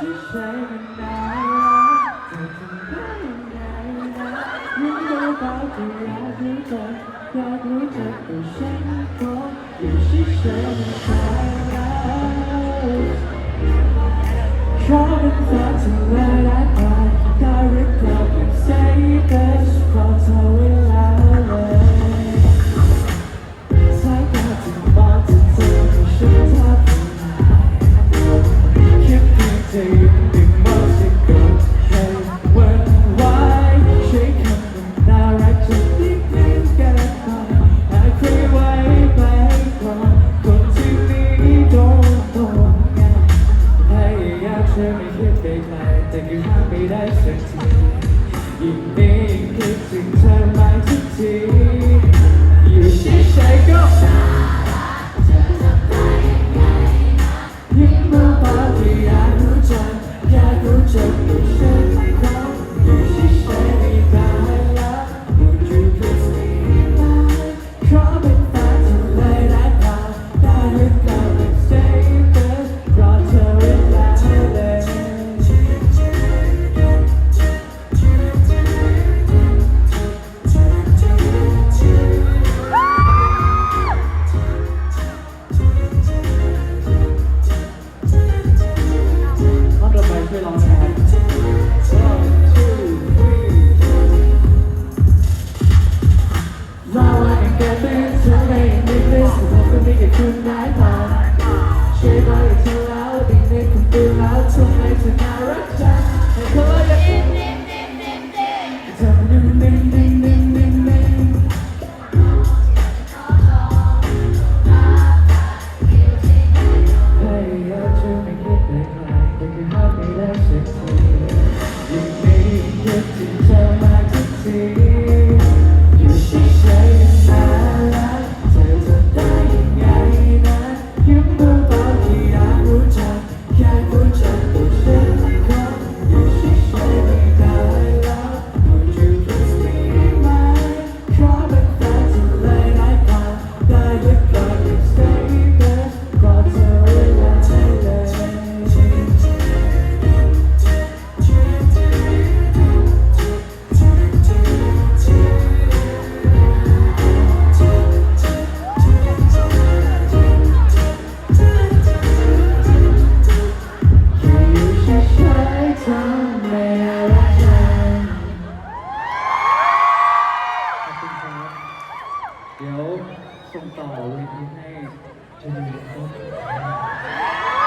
Try to find some light พื่อไปไกลแต่ก็ห้ามไม่ได้สักทียิ่งนี้งคิดถึงเธอมาทุกทีอยู่เฉยๆก็ยิ่งเมื่อปาที่อยากรู้จักอยากรู้จักกับฉันเขาอยู่เฉยๆ tonight. ขอบคุณครับเดี๋ยว ส่งต่อเวทีให้ชมรม